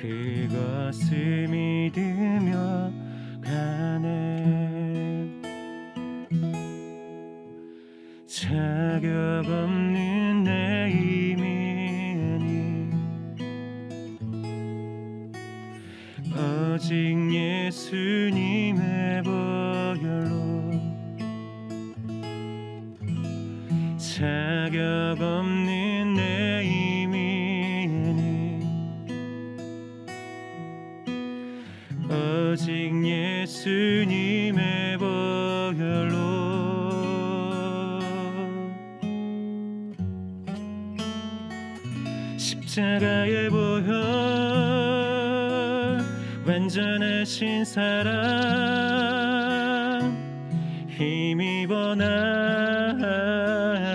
그 가슴이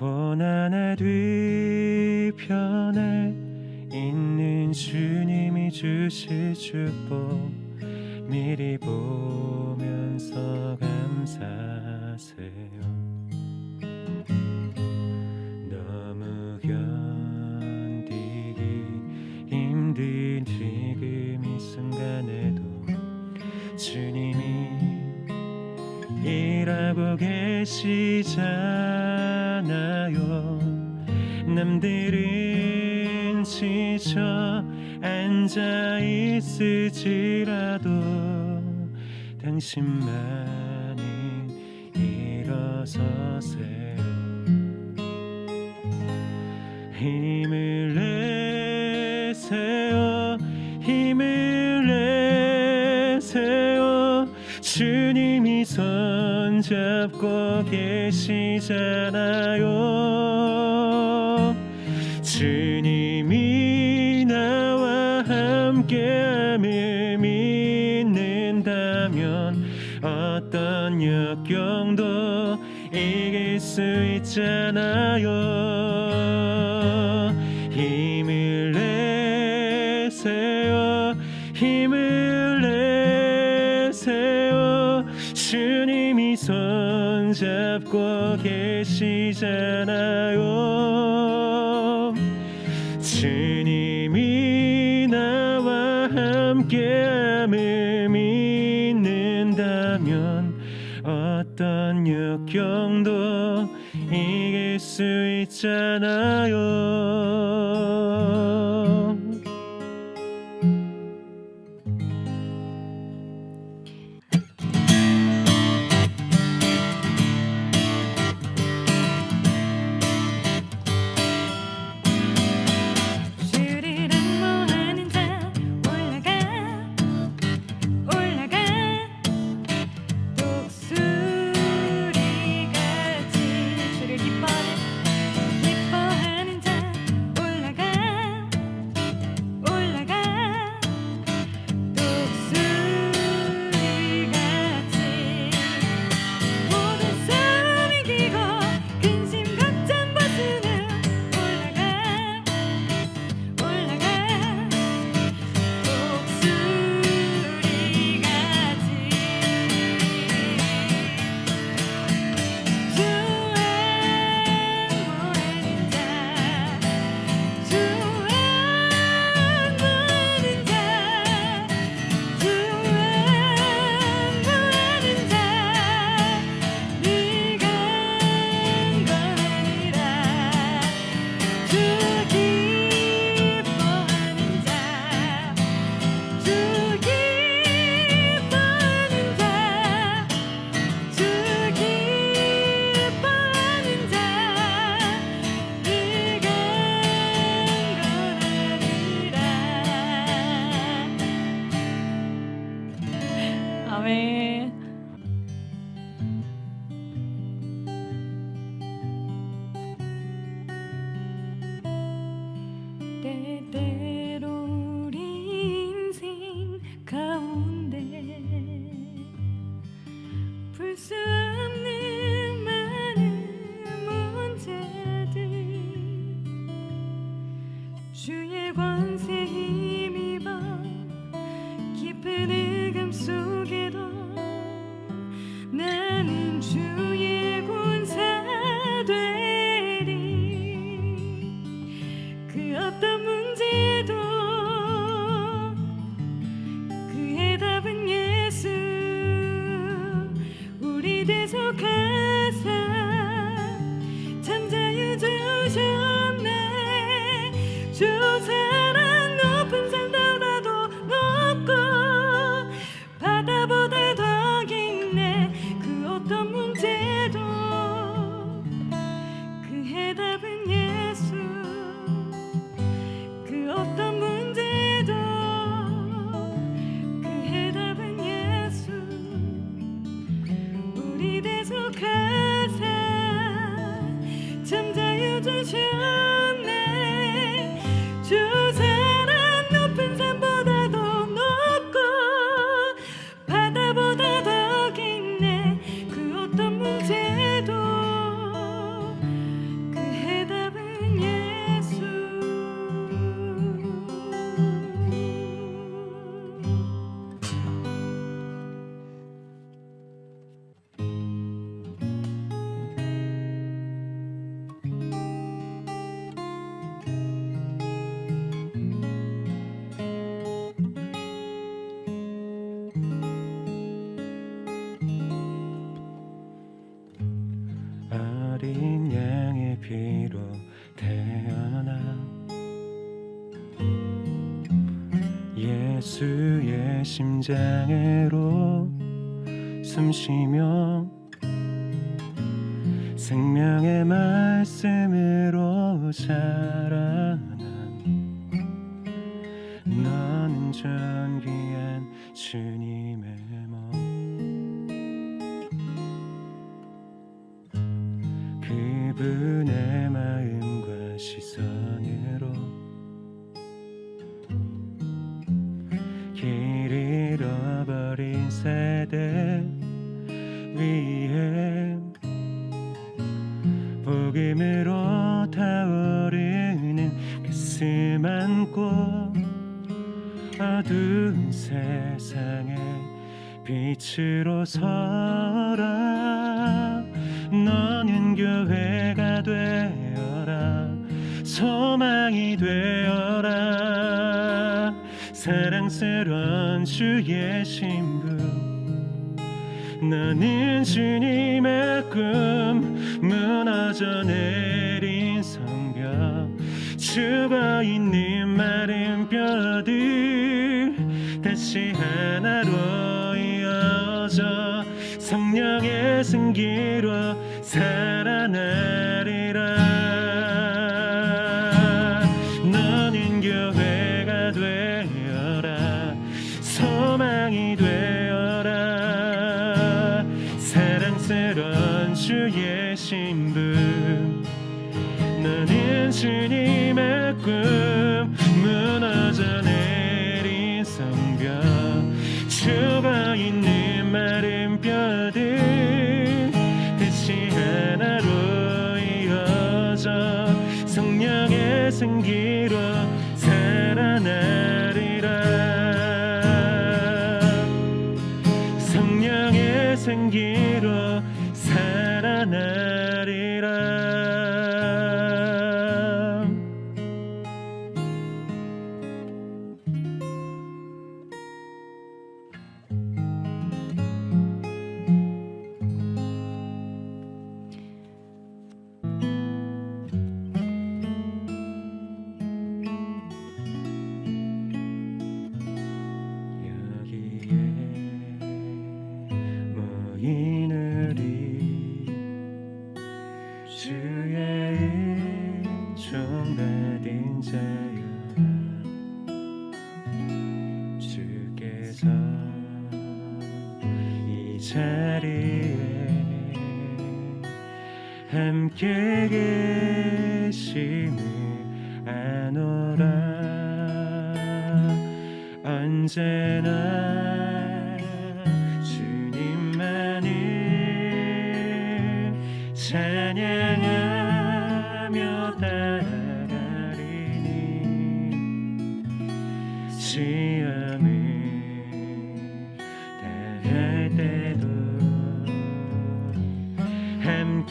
고난의 뒤편에 있는 주님이 주실 축복 미리 보면서 감사하세요. 너무 견디기 힘든 지금 이 순간에도 주님이 일하고 계시자. 남들은 지쳐 앉아 있을지라도 당신만이 일어서세요. 힘을 내세요. 힘을 내세요. 주님이 손잡고 계시잖아요. 역경도 이길 수 있잖아요. 있잖아요. 피로 태어나 예수의 심장으로 숨쉬며 생명의 말씀으로 자 안고 어두운 세상에 빛으로 서라. 너는 교회가 되어라. 소망이 되어라. 사랑스러운 주의 신부. 나는 주님의 꿈 무너져 성벽 죽어 있는 마른 뼈들 다시 하나로 이어져 성령의 승기로 살아나리라. 너는 교회가 되어라. 소망이 되어라. 사랑스러운 주의 신부 너는 주님 성령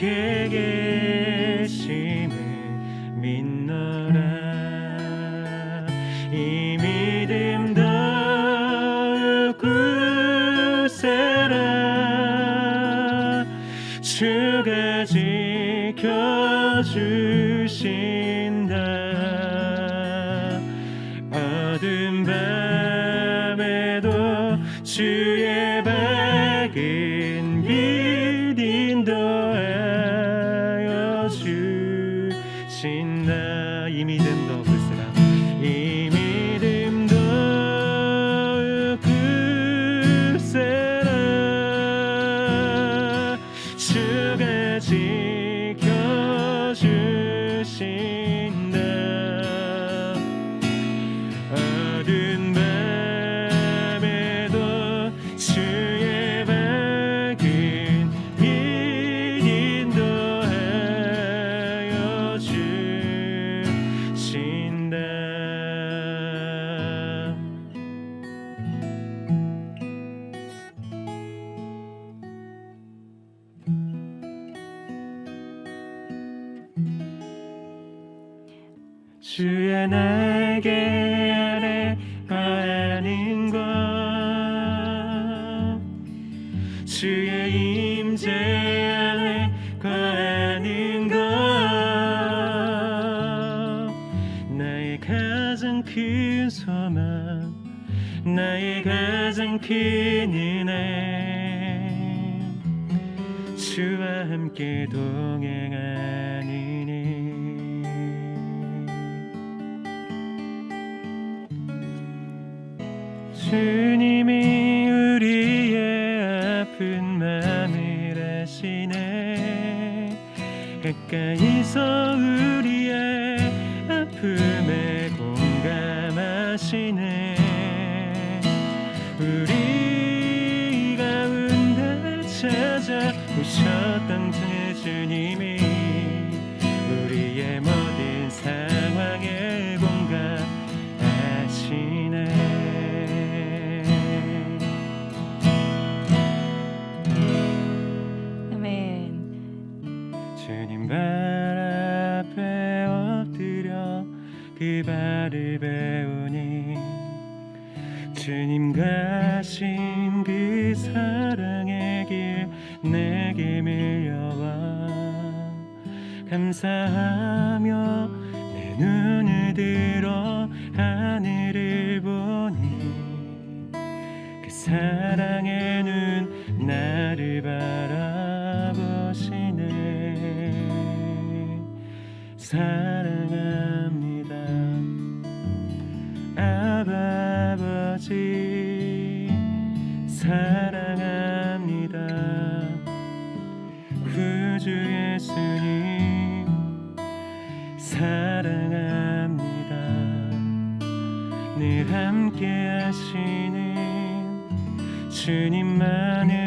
함께 계심을 믿노라 주님이 우리의 아픈 마음을 아시네. 가까이서 감사하며 내 눈을 들어 하늘을 보니 그 사랑의 눈 나를 바라보시네. 사랑하 사랑합니다. 늘 함께 하시는 주님만을